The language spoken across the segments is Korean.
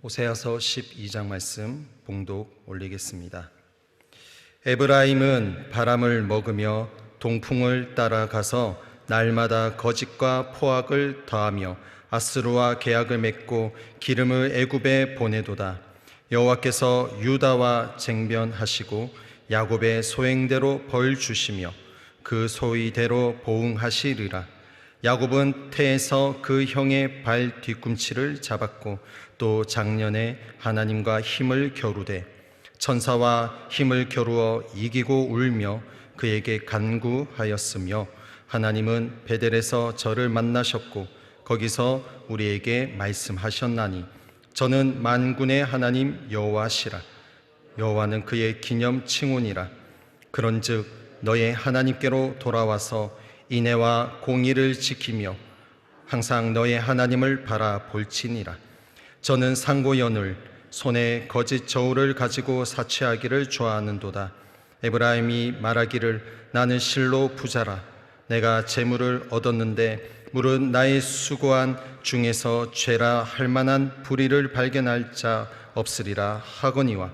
호세아서 12장 말씀 봉독 올리겠습니다. 에브라임은 바람을 먹으며 동풍을 따라가서 날마다 거짓과 포악을 더하며 아스루와 계약을 맺고 기름을 애굽에 보내도다. 여호와께서 유다와 쟁변하시고 야곱의 소행대로 벌 주시며 그 소위대로 보응하시리라. 야곱은 태에서 그 형의 발 뒤꿈치를 잡았고 또 작년에 하나님과 힘을 겨루되 천사와 힘을 겨루어 이기고 울며 그에게 간구하였으며 하나님은 베델에서 저를 만나셨고 거기서 우리에게 말씀하셨나니 저는 만군의 하나님 여호와시라. 여호와는 그의 기념 칭훈이라. 그런즉 너의 하나님께로 돌아와서 인애와 공의를 지키며 항상 너의 하나님을 바라볼지니라. 저는 상고연을 손에 거짓 저울을 가지고 사치하기를 좋아하는도다. 에브라임이 말하기를 나는 실로 부자라. 내가 재물을 얻었는데 물은 나의 수고한 중에서 죄라 할 만한 불의를 발견할 자 없으리라 하거니와.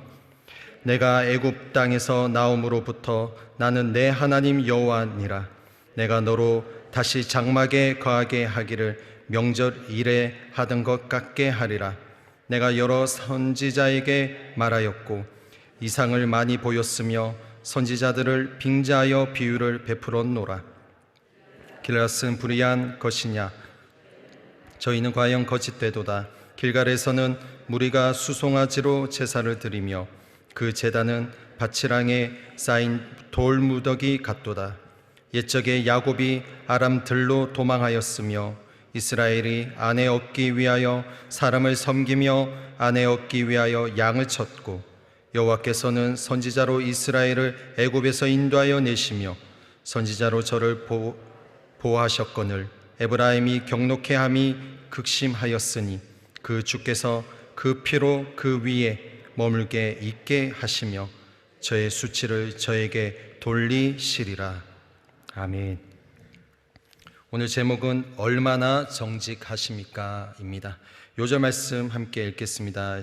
내가 애굽 땅에서 나옴으로부터 나는 내 하나님 여호와니라 내가 너로 다시 장막에 거하게 하기를 명절 일에 하던 것 같게 하리라. 내가 여러 선지자에게 말하였고 이상을 많이 보였으며 선지자들을 빙자하여 비유를 베풀었노라. 길라스는 불의한 것이냐? 저희는 과연 거짓되도다. 길갈에서는 무리가 수송아지로 제사를 드리며 그 제단은 바치랑에 쌓인 돌무더기 같도다 옛적에 야곱이 아람 들로 도망하였으며 이스라엘이 아내 얻기 위하여 사람을 섬기며 아내 얻기 위하여 양을 쳤고 여호와께서는 선지자로 이스라엘을 애굽에서 인도하여 내시며 선지자로 저를 보, 보호하셨거늘 에브라임이 경록해 함이 극심하였으니 그 주께서 그 피로 그 위에 머물게 있게 하시며 저의 수치를 저에게 돌리시리라 아멘. 오늘 제목은 얼마나 정직하십니까 입니다. 요절 말씀 함께 읽겠습니다.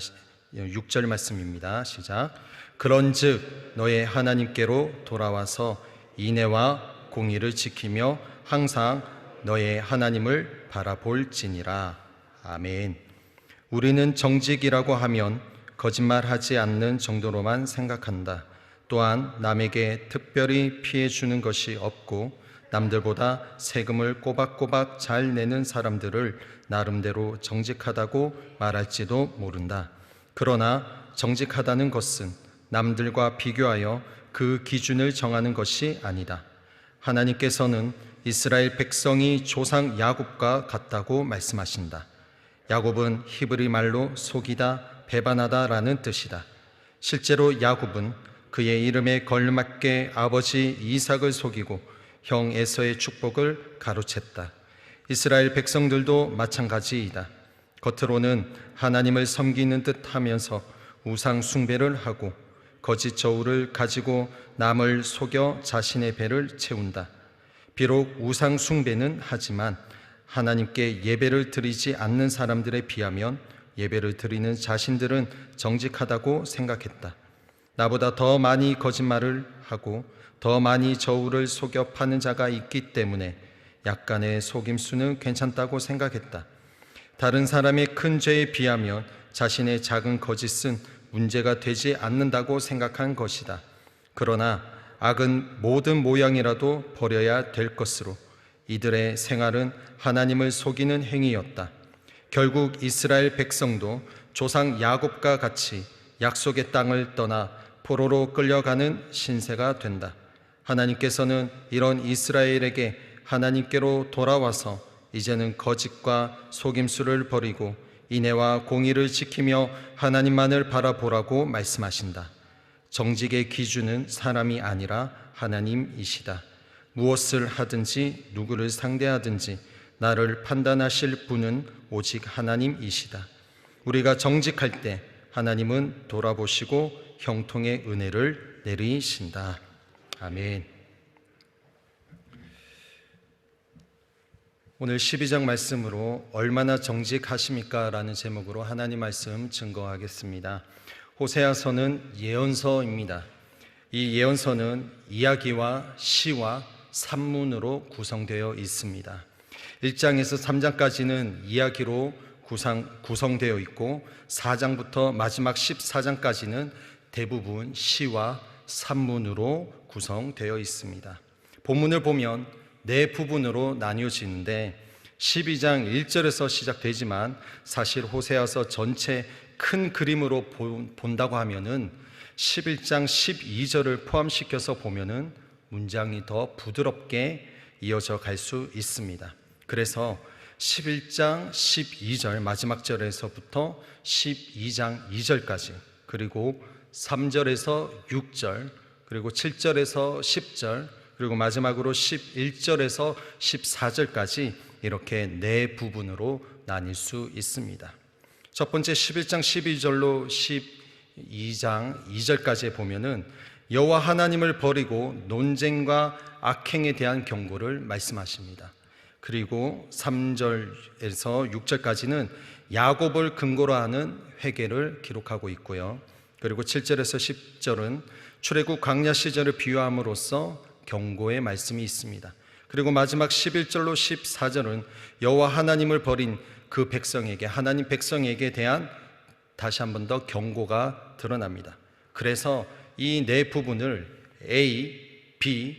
6절 말씀입니다. 시작. 그런즉 너의 하나님께로 돌아와서 인애와 공의를 지키며 항상 너의 하나님을 바라볼지니라. 아멘. 우리는 정직이라고 하면 거짓말하지 않는 정도로만 생각한다. 또한 남에게 특별히 피해 주는 것이 없고 남들보다 세금을 꼬박꼬박 잘 내는 사람들을 나름대로 정직하다고 말할지도 모른다. 그러나 정직하다는 것은 남들과 비교하여 그 기준을 정하는 것이 아니다. 하나님께서는 이스라엘 백성이 조상 야곱과 같다고 말씀하신다. 야곱은 히브리 말로 속이다, 배반하다라는 뜻이다. 실제로 야곱은 그의 이름에 걸맞게 아버지 이삭을 속이고 형 에서의 축복을 가로챘다. 이스라엘 백성들도 마찬가지이다. 겉으로는 하나님을 섬기는 듯 하면서 우상 숭배를 하고 거짓 저울을 가지고 남을 속여 자신의 배를 채운다. 비록 우상 숭배는 하지만 하나님께 예배를 드리지 않는 사람들에 비하면 예배를 드리는 자신들은 정직하다고 생각했다. 나보다 더 많이 거짓말을 하고 더 많이 저울을 속여 파는 자가 있기 때문에 약간의 속임수는 괜찮다고 생각했다. 다른 사람의 큰 죄에 비하면 자신의 작은 거짓은 문제가 되지 않는다고 생각한 것이다. 그러나 악은 모든 모양이라도 버려야 될 것으로 이들의 생활은 하나님을 속이는 행위였다. 결국 이스라엘 백성도 조상 야곱과 같이 약속의 땅을 떠나 포로로 끌려가는 신세가 된다. 하나님께서는 이런 이스라엘에게 하나님께로 돌아와서 이제는 거짓과 속임수를 버리고 인애와 공의를 지키며 하나님만을 바라보라고 말씀하신다. 정직의 기준은 사람이 아니라 하나님이시다. 무엇을 하든지 누구를 상대하든지 나를 판단하실 분은 오직 하나님이시다. 우리가 정직할 때 하나님은 돌아보시고 형통의 은혜를 내리신다. 아멘. 오늘 12장 말씀으로 얼마나 정직하십니까? 라는 제목으로 하나님 말씀 증거하겠습니다. 호세아서는 예언서입니다. 이 예언서는 이야기와 시와 산문으로 구성되어 있습니다. 1장에서 3장까지는 이야기로 구성, 구성되어 있고 4장부터 마지막 14장까지는 대부분 시와 산문으로 구성되어 있습니다. 본문을 보면 네 부분으로 나뉘어지는데 12장 1절에서 시작되지만 사실 호세아서 전체 큰 그림으로 본다고 하면은 11장 12절을 포함시켜서 보면은 문장이 더 부드럽게 이어져 갈 수 있습니다. 그래서 11장 12절 마지막 절에서부터 12장 2절까지 그리고 3절에서 6절 그리고 7절에서 10절 그리고 마지막으로 11절에서 14절까지 이렇게 네 부분으로 나뉠 수 있습니다. 첫 번째 11장 12절로 12장 2절까지 보면은 여호와 하나님을 버리고 논쟁과 악행에 대한 경고를 말씀하십니다. 그리고 3절에서 6절까지는 야곱을 근거로 하는 회개를 기록하고 있고요. 그리고 7절에서 10절은 출애굽 광야 시절을 비유함으로써 경고의 말씀이 있습니다. 그리고 마지막 11절로 14절은 여호와 하나님을 버린 그 백성에게 하나님 백성에게 대한 다시 한 번 더 경고가 드러납니다. 그래서 이 네 부분을 A, B,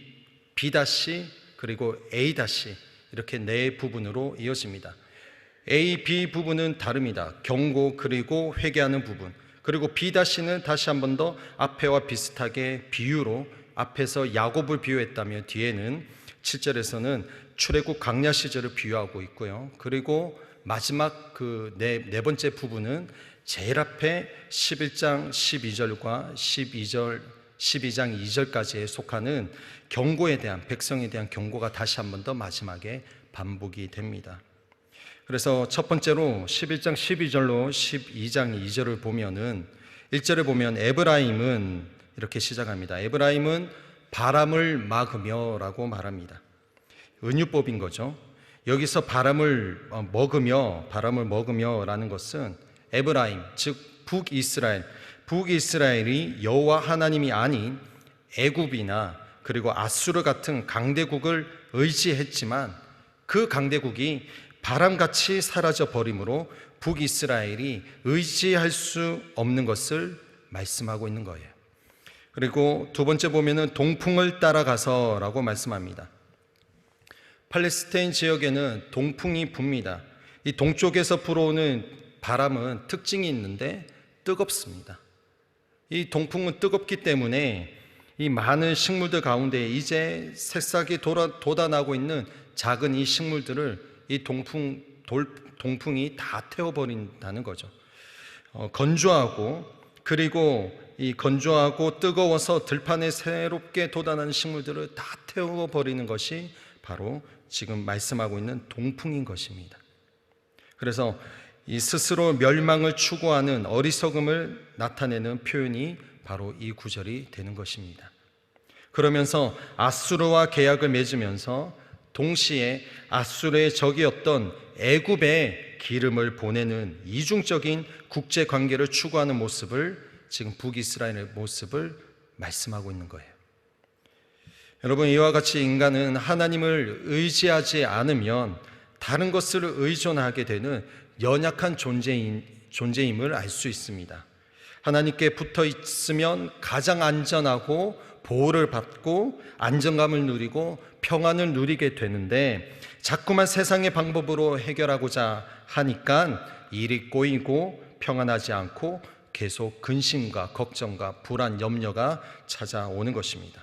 B 다시 그리고 A 다시 이렇게 네 부분으로 이어집니다. A, B 부분은 다릅니다. 경고 그리고 회개하는 부분. 그리고 B 다시는 다시 한 번 더 앞에와 비슷하게 비유로 앞에서 야곱을 비유했다면 뒤에는 7절에서는 출애굽 강야 시절을 비유하고 있고요. 그리고 마지막 그 네 네 번째 부분은 제일 앞에 11장 12절과 12절 12장 2절까지에 속하는 경고에 대한 백성에 대한 경고가 다시 한 번 더 마지막에 반복이 됩니다. 그래서 첫 번째로 11장 12절로 12장 2절을 보면은 1절에 보면 에브라임은 이렇게 시작합니다. 에브라임은 바람을 막으며라고 말합니다. 은유법인 거죠. 여기서 바람을 어, 먹으며 바람을 먹으며라는 것은 에브라임 즉 북이스라엘 북이스라엘이 여호와 하나님이 아닌 애굽이나 그리고 아수르 같은 강대국을 의지했지만 그 강대국이 바람같이 사라져 버림으로 북이스라엘이 의지할 수 없는 것을 말씀하고 있는 거예요. 그리고 두 번째 보면은 동풍을 따라가서라고 말씀합니다. 팔레스타인 지역에는 동풍이 붑니다. 이 동쪽에서 불어오는 바람은 특징이 있는데 뜨겁습니다. 이 동풍은 뜨겁기 때문에 이 많은 식물들 가운데 이제 새싹이 돌아, 돋아나고 있는 작은 이 식물들을 이 동풍 돌, 동풍이 다 태워버린다는 거죠. 어, 건조하고 그리고 이 건조하고 뜨거워서 들판에 새롭게 돋아나는 식물들을 다 태워버리는 것이 바로 지금 말씀하고 있는 동풍인 것입니다. 그래서 이 스스로 멸망을 추구하는 어리석음을 나타내는 표현이 바로 이 구절이 되는 것입니다. 그러면서 아수르와 계약을 맺으면서 동시에 아수르의 적이었던 애굽에 기름을 보내는 이중적인 국제 관계를 추구하는 모습을 지금 북이스라엘의 모습을 말씀하고 있는 거예요. 여러분 이와 같이 인간은 하나님을 의지하지 않으면 다른 것을 의존하게 되는 연약한 존재인, 존재임을 알 수 있습니다. 하나님께 붙어 있으면 가장 안전하고 보호를 받고 안정감을 누리고 평안을 누리게 되는데 자꾸만 세상의 방법으로 해결하고자 하니까 일이 꼬이고 평안하지 않고 계속 근심과 걱정과 불안, 염려가 찾아오는 것입니다.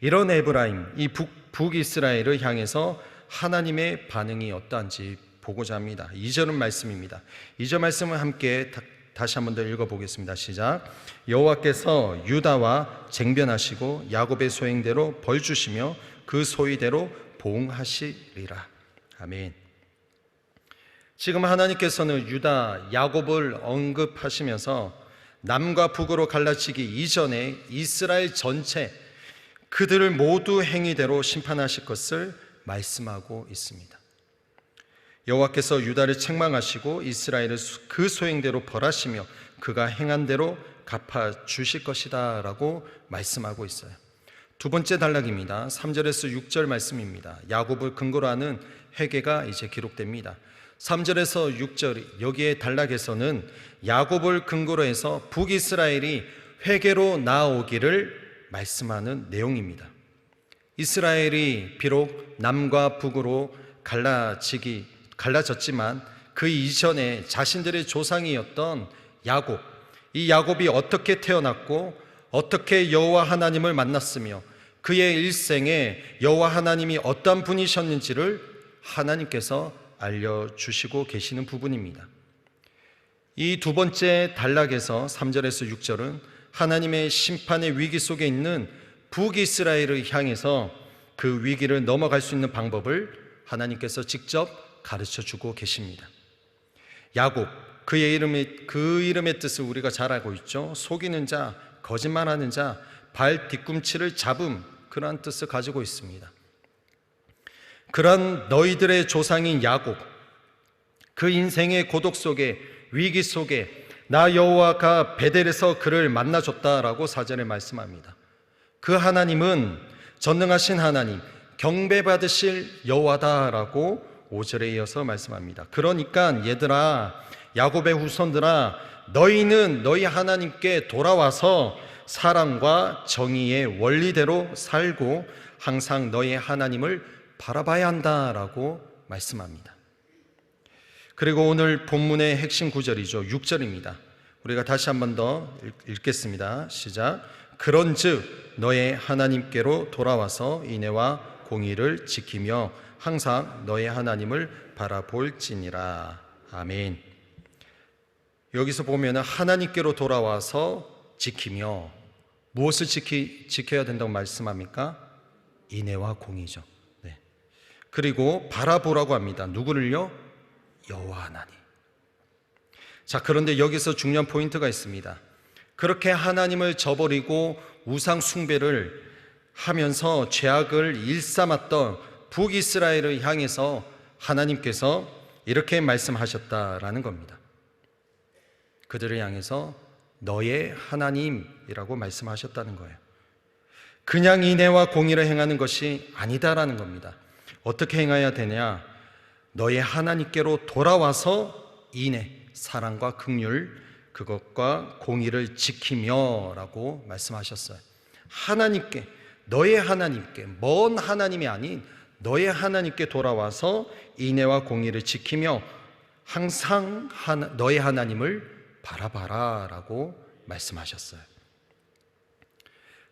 이런 에브라임, 이 북, 북이스라엘을 향해서 하나님의 반응이 어떠한지 보고자 합니다. 2절은 말씀입니다. 2절 말씀을 함께 다, 시 한 번 더 읽어보겠습니다. 시작. 여호와께서 유다와 쟁변하시고 야곱의 소행대로 벌 주시며 그 소위대로 보응하시리라. 아멘. 지금 하나님께서는 유다, 야곱을 언급하시면서 남과 북으로 갈라치기 이전에 이스라엘 전체 그들을 모두 행위대로 심판하실 것을 말씀하고 있습니다. 여호와께서 유다를 책망하시고 이스라엘을 수- 그 소행대로 벌하시며 그가 행한 대로 갚아 주실 것이다라고 말씀하고 있어요. 두 번째 단락입니다. 3절에서 6절 말씀입니다. 야곱을 근거로 하는 회개가 이제 기록됩니다. 3절에서 6절 여기에 단락에서는 야곱을 근거로 해서 북이스라엘이 회개로 나아오기를 말씀하는 내용입니다. 이스라엘이 비록 남과 북으로 갈라지기 갈라졌지만 그 이전에 자신들의 조상이었던 야곱 이 야곱이 어떻게 태어났고 어떻게 여호와 하나님을 만났으며 그의 일생에 여호와 하나님이 어떤 분이셨는지를 하나님께서 알려 주시고 계시는 부분입니다. 이 두 번째 단락에서 3절에서 6절은 하나님의 심판의 위기 속에 있는 북이스라엘을 향해서 그 위기를 넘어갈 수 있는 방법을 하나님께서 직접 가르쳐 주고 계십니다. 야곱 그의 이름의 그 이름의 뜻을 우리가 잘 알고 있죠. 속이는 자, 거짓말하는 자, 발 뒤꿈치를 잡음 그러한 뜻을 가지고 있습니다. 그런 너희들의 조상인 야곱 그 인생의 고독 속에 위기 속에 나 여호와가 베델에서 그를 만나줬다라고 사전에 말씀합니다. 그 하나님은 전능하신 하나님, 경배받으실 여호와다라고 5절에 이어서 말씀합니다. 그러니까 얘들아, 야곱의 후손들아, 너희는 너희 하나님께 돌아와서 사랑과 정의의 원리대로 살고 항상 너희 하나님을 바라봐야 한다라고 말씀합니다. 그리고 오늘 본문의 핵심 구절이죠. 6절입니다. 우리가 다시 한 번 더 읽겠습니다. 시작. 그런즉 너의 하나님께로 돌아와서 인애와 공의를 지키며 항상 너의 하나님을 바라볼지니라. 아멘. 여기서 보면 하나님께로 돌아와서 지키며 무엇을 지키, 지켜야 된다고 말씀합니까? 인애와 공의죠. 네. 그리고 바라보라고 합니다. 누구를요? 여호와 하나님. 자, 그런데 여기서 중요한 포인트가 있습니다. 그렇게 하나님을 저버리고 우상 숭배를 하면서 죄악을 일삼았던 북이스라엘을 향해서 하나님께서 이렇게 말씀하셨다라는 겁니다. 그들을 향해서 너의 하나님이라고 말씀하셨다는 거예요. 그냥 인애와 공의를 행하는 것이 아니다라는 겁니다. 어떻게 행해야 되냐? 너의 하나님께로 돌아와서 인애, 사랑과 긍휼 그것과 공의를 지키며라고 말씀하셨어요. 하나님께 너의 하나님께 먼 하나님이 아닌 너의 하나님께 돌아와서 인애와 공의를 지키며 항상 하나, 너의 하나님을 바라봐라라고 말씀하셨어요.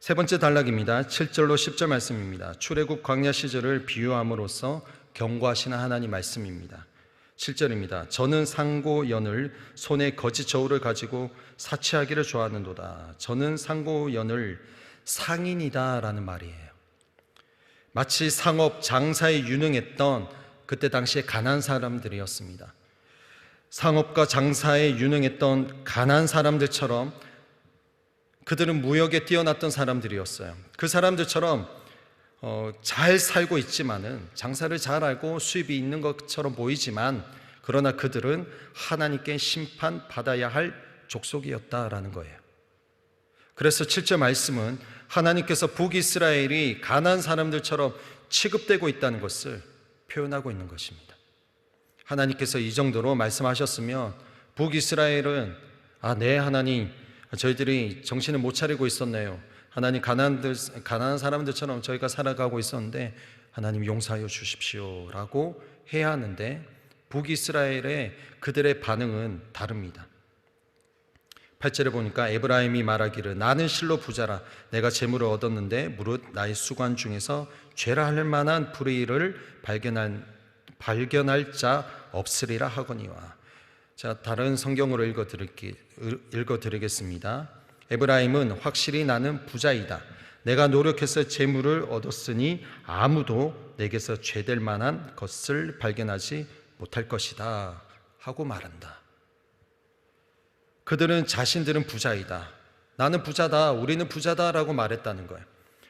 세 번째 단락입니다. 7절로 10절 말씀입니다. 출애굽 광야 시절을 비유함으로써 경고하시는 하나님 말씀입니다. 7절입니다. 저는 상고 연을 손에 거짓 저울을 가지고 사치하기를 좋아하는도다. 저는 상고 연을 상인이다라는 말이에요. 마치 상업 장사에 유능했던 그때 당시에 가난 사람들이었습니다. 상업과 장사에 유능했던 가난 사람들처럼 그들은 무역에 뛰어났던 사람들이었어요. 그 사람들처럼 어, 잘 살고 있지만은 장사를 잘 알고 수입이 있는 것처럼 보이지만 그러나 그들은 하나님께 심판 받아야 할 족속이었다라는 거예요. 그래서 7절 말씀은 하나님께서 북이스라엘이 가난 사람들처럼 취급되고 있다는 것을 표현하고 있는 것입니다. 하나님께서 이 정도로 말씀하셨으면 북이스라엘은 아, 네 하나님 저희들이 정신을 못 차리고 있었네요. 하나님 가난들 가난한 사람들처럼 저희가 살아가고 있었는데 하나님 용서하여 주십시오라고 해야 하는데 북이스라엘의 그들의 반응은 다릅니다. 8절에 보니까 에브라임이 말하기를 나는 실로 부자라 내가 재물을 얻었는데 무릇 나의 수관 중에서 죄라 할 만한 불의를 발견한 발견할 자 없으리라 하거니와 자 다른 성경으로 읽어 드릴게 읽어 드리겠습니다. 에브라임은 확실히 나는 부자이다. 내가 노력해서 재물을 얻었으니 아무도 내게서 죄될 만한 것을 발견하지 못할 것이다 하고 말한다. 그들은 자신들은 부자이다. 나는 부자다. 우리는 부자다라고 말했다는 거예요.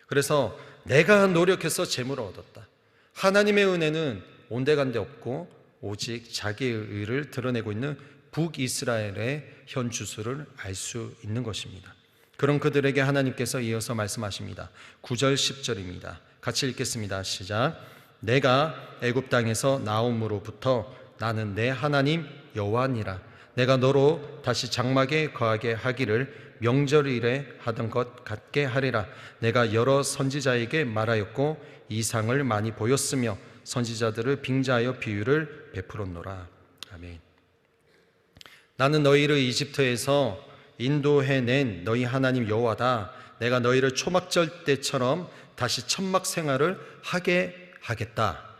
그래서 내가 노력해서 재물을 얻었다. 하나님의 은혜는 온데간데 없고 오직 자기의 의를 드러내고 있는 북이스라엘의 현 주소를 알 수 있는 것입니다. 그런 그들에게 하나님께서 이어서 말씀하십니다. 9절 10절입니다. 같이 읽겠습니다. 시작. 내가 애굽 땅에서 나옴으로부터 나는 내 하나님 여호와니라. 내가 너로 다시 장막에 거하게 하기를 명절일에 하던 것 같게 하리라. 내가 여러 선지자에게 말하였고 이상을 많이 보였으며 선지자들을 빙자하여 비유를 베풀었노라. 아멘. 나는 너희를 이집트에서 인도해 낸 너희 하나님 여호와다. 내가 너희를 초막절 때처럼 다시 천막 생활을 하게 하겠다.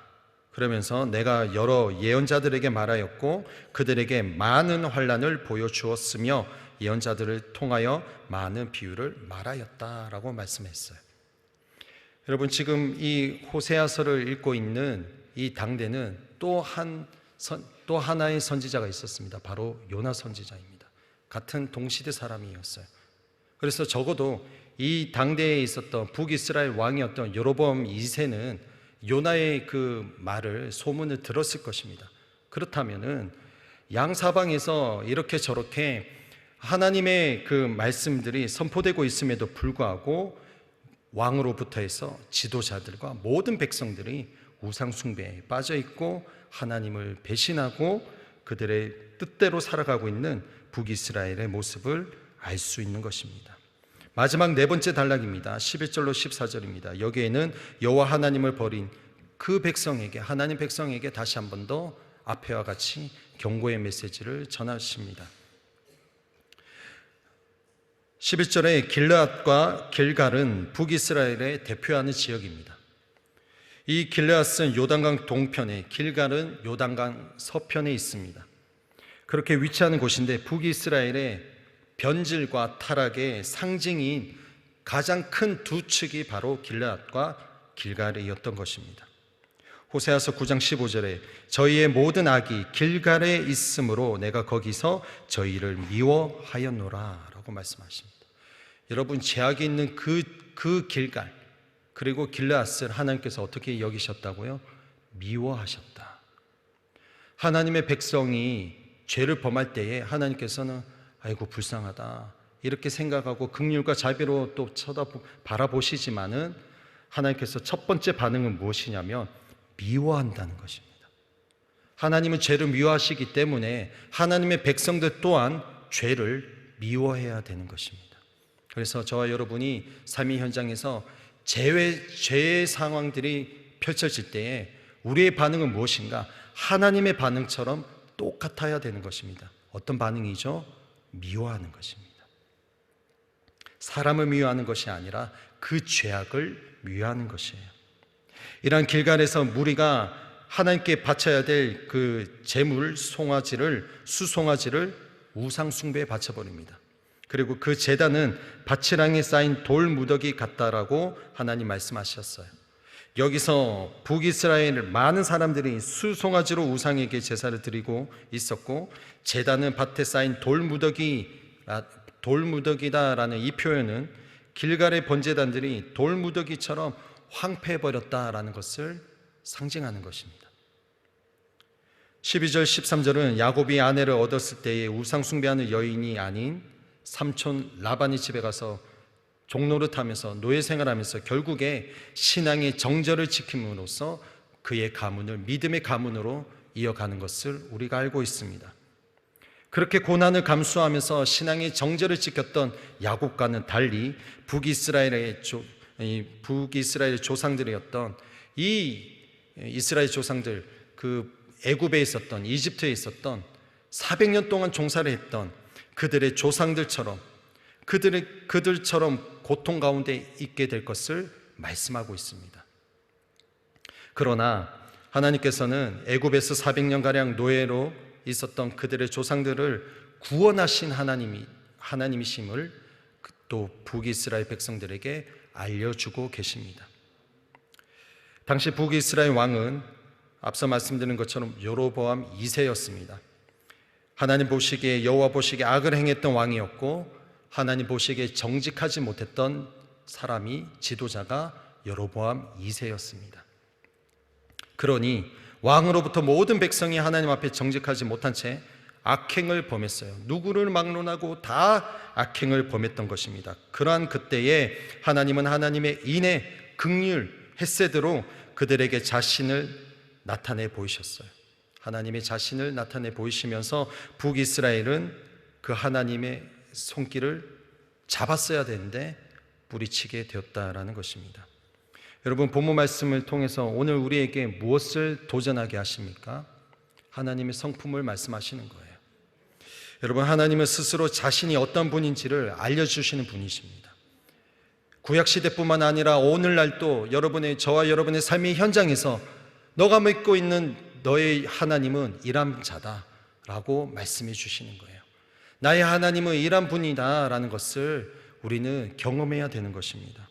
그러면서 내가 여러 예언자들에게 말하였고 그들에게 많은 환란을 보여주었으며 예언자들을 통하여 많은 비유를 말하였다라고 말씀했어요. 여러분 지금 이 호세아서를 읽고 있는 이 당대는 또한 또 하나의 선지자가 있었습니다. 바로 요나 선지자입니다. 같은 동시대 사람이었어요. 그래서 적어도 이 당대에 있었던 북이스라엘 왕이었던 여로보암 2세는 요나의 그 말을 소문을 들었을 것입니다. 그렇다면은 양 사방에서 이렇게 저렇게 하나님의 그 말씀들이 선포되고 있음에도 불구하고 왕으로부터 해서 지도자들과 모든 백성들이 우상 숭배에 빠져 있고 하나님을 배신하고 그들의 뜻대로 살아가고 있는 북이스라엘의 모습을 알 수 있는 것입니다. 마지막 네 번째 단락입니다. 11절로 14절입니다. 여기에는 여호와 하나님을 버린 그 백성에게 하나님 백성에게 다시 한 번 더 앞에와 같이 경고의 메시지를 전하십니다. 11절에 길르앗과 길갈은 북이스라엘의 대표하는 지역입니다. 이 길르앗은 요단강 동편에 길갈은 요단강 서편에 있습니다. 그렇게 위치하는 곳인데 북이스라엘의 변질과 타락의 상징인 가장 큰 두 측이 바로 길르앗과 길갈이었던 것입니다. 호세아서 9장 15절에 저희의 모든 악이 길갈에 있으므로 내가 거기서 저희를 미워하였노라라고 말씀하십니다. 여러분 죄악이 있는 그, 그 길갈 그리고 길라앗을 하나님께서 어떻게 여기셨다고요? 미워하셨다. 하나님의 백성이 죄를 범할 때에 하나님께서는 아이고 불쌍하다 이렇게 생각하고 극률과 자비로 또 쳐다 바라보시지만은 하나님께서 첫 번째 반응은 무엇이냐면 미워한다는 것입니다. 하나님은 죄를 미워하시기 때문에 하나님의 백성들 또한 죄를 미워해야 되는 것입니다. 그래서 저와 여러분이 삶의 현장에서 죄의, 죄의 상황들이 펼쳐질 때에 우리의 반응은 무엇인가? 하나님의 반응처럼 똑같아야 되는 것입니다. 어떤 반응이죠? 미워하는 것입니다. 사람을 미워하는 것이 아니라 그 죄악을 미워하는 것이에요. 이러한 길갈에서 무리가 하나님께 바쳐야 될 그 제물 송아지를 수송아지를 우상 숭배에 바쳐 버립니다. 그리고 그 재단은 바치랑에 쌓인 돌 무더기 같다라고 하나님 말씀하셨어요. 여기서 북이스라엘 많은 사람들이 수송아지로 우상에게 제사를 드리고 있었고 재단은 밭에 쌓인 돌 무더기 돌 무더기다라는 이 표현은 길갈의 번제단들이 돌 무더기처럼 황폐해 버렸다라는 것을 상징하는 것입니다. 12절 13절은 야곱이 아내를 얻었을 때에 우상 숭배하는 여인이 아닌 삼촌 라반이 집에 가서 종로를 타면서 노예 생활하면서 결국에 신앙의 정절을 지킴으로써 그의 가문을 믿음의 가문으로 이어가는 것을 우리가 알고 있습니다. 그렇게 고난을 감수하면서 신앙의 정절을 지켰던 야곱과는 달리 북이스라엘의 조, 북이스라엘 조상들이었던 이 이스라엘 조상들 그 애굽에 있었던 이집트에 있었던 400년 동안 종사를 했던 그들의 조상들처럼 그들의 그들처럼 고통 가운데 있게 될 것을 말씀하고 있습니다. 그러나 하나님께서는 애굽에서 400년 가량 노예로 있었던 그들의 조상들을 구원하신 하나님이 하나님이심을 또 북이스라엘 백성들에게 알려주고 계십니다. 당시 북이스라엘 왕은 앞서 말씀드린 것처럼 여로보암 2세였습니다. 하나님 보시기에 여호와 보시기에 악을 행했던 왕이었고 하나님 보시기에 정직하지 못했던 사람이 지도자가 여로보암 2세였습니다. 그러니 왕으로부터 모든 백성이 하나님 앞에 정직하지 못한 채 악행을 범했어요. 누구를 막론하고 다 악행을 범했던 것입니다. 그러한 그때에 하나님은 하나님의 인애, 극률, 햇세드로 그들에게 자신을 나타내 보이셨어요. 하나님의 자신을 나타내 보이시면서 북이스라엘은 그 하나님의 손길을 잡았어야 되는데 뿌리치게 되었다라는 것입니다. 여러분 본문 말씀을 통해서 오늘 우리에게 무엇을 도전하게 하십니까? 하나님의 성품을 말씀하시는 거예요. 여러분 하나님은 스스로 자신이 어떤 분인지를 알려주시는 분이십니다. 구약 시대뿐만 아니라 오늘날도 여러분의 저와 여러분의 삶의 현장에서 너가 믿고 있는 너의 하나님은 이런 자다라고 말씀해 주시는 거예요. 나의 하나님은 이런 분이다라는 것을 우리는 경험해야 되는 것입니다.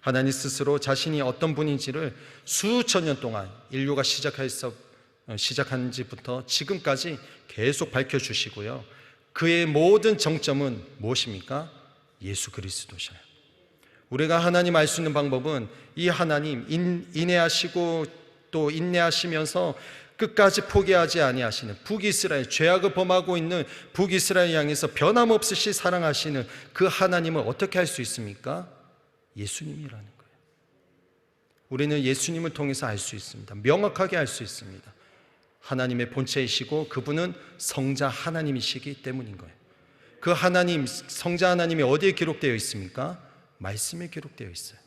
하나님 스스로 자신이 어떤 분인지를 수천 년 동안 인류가 시작해서 시작한 지부터 지금까지 계속 밝혀 주시고요. 그의 모든 정점은 무엇입니까? 예수 그리스도셔요. 우리가 하나님 알 수 있는 방법은 이 하나님 인, 인내하시고 또 인내하시면서 끝까지 포기하지 아니하시는 북이스라엘 죄악을 범하고 있는 북이스라엘 향해서 변함없이 사랑하시는 그 하나님을 어떻게 할 수 있습니까? 예수님이라는 거예요. 우리는 예수님을 통해서 알 수 있습니다. 명확하게 알 수 있습니다. 하나님의 본체이시고 그분은 성자 하나님이시기 때문인 거예요. 그 하나님, 성자 하나님이 어디에 기록되어 있습니까? 말씀에 기록되어 있어요.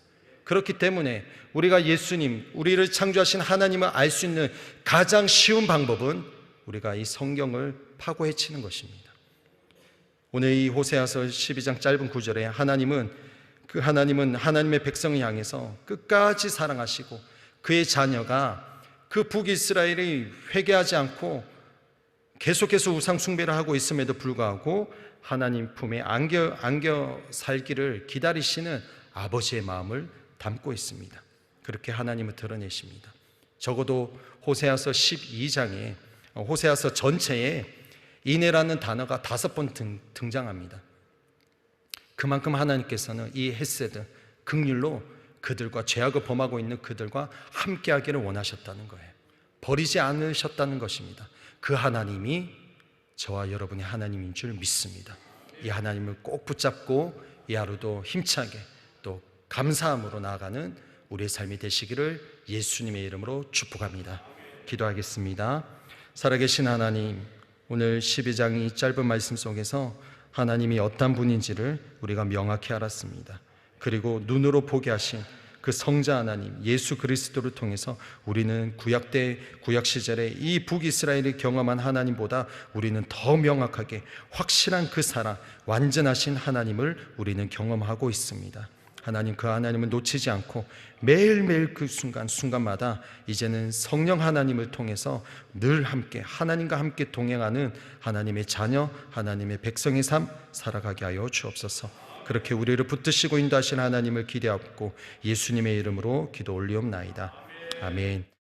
그렇기 때문에 우리가 예수님, 우리를 창조하신 하나님을 알 수 있는 가장 쉬운 방법은 우리가 이 성경을 파고 헤치는 것입니다. 오늘 이 호세아서 12장 짧은 구절에 하나님은 그 하나님은 하나님의 백성을 향해서 끝까지 사랑하시고 그의 자녀가 그 북이스라엘이 회개하지 않고 계속해서 우상 숭배를 하고 있음에도 불구하고 하나님 품에 안겨 안겨 살기를 기다리시는 아버지의 마음을 담고 있습니다. 그렇게 하나님을 드러내십니다. 적어도 호세아서 12장에 호세아서 전체에 인해라는 단어가 다섯 번 등, 등장합니다. 그만큼 하나님께서는 이 헤세드 극률로 그들과 죄악을 범하고 있는 그들과 함께하기를 원하셨다는 거예요. 버리지 않으셨다는 것입니다. 그 하나님이 저와 여러분의 하나님인 줄 믿습니다. 이 하나님을 꼭 붙잡고 이 하루도 힘차게 또 감사함으로 나아가는 우리의 삶이 되시기를 예수님의 이름으로 축복합니다. 기도하겠습니다. 살아계신 하나님, 오늘 12장 이 짧은 말씀 속에서 하나님이 어떤 분인지를 우리가 명확히 알았습니다. 그리고 눈으로 보게 하신 그 성자 하나님 예수 그리스도를 통해서 우리는 구약 때 구약 시절에 이 북이스라엘이 경험한 하나님보다 우리는 더 명확하게 확실한 그 사랑 완전하신 하나님을 우리는 경험하고 있습니다. 하나님 그 하나님을 놓치지 않고 매일매일 그 순간 순간마다 이제는 성령 하나님을 통해서 늘 함께 하나님과 함께 동행하는 하나님의 자녀 하나님의 백성의 삶 살아가게 하여 주옵소서. 그렇게 우리를 붙드시고 인도하신 하나님을 기대하고 예수님의 이름으로 기도 올리옵나이다. 아멘.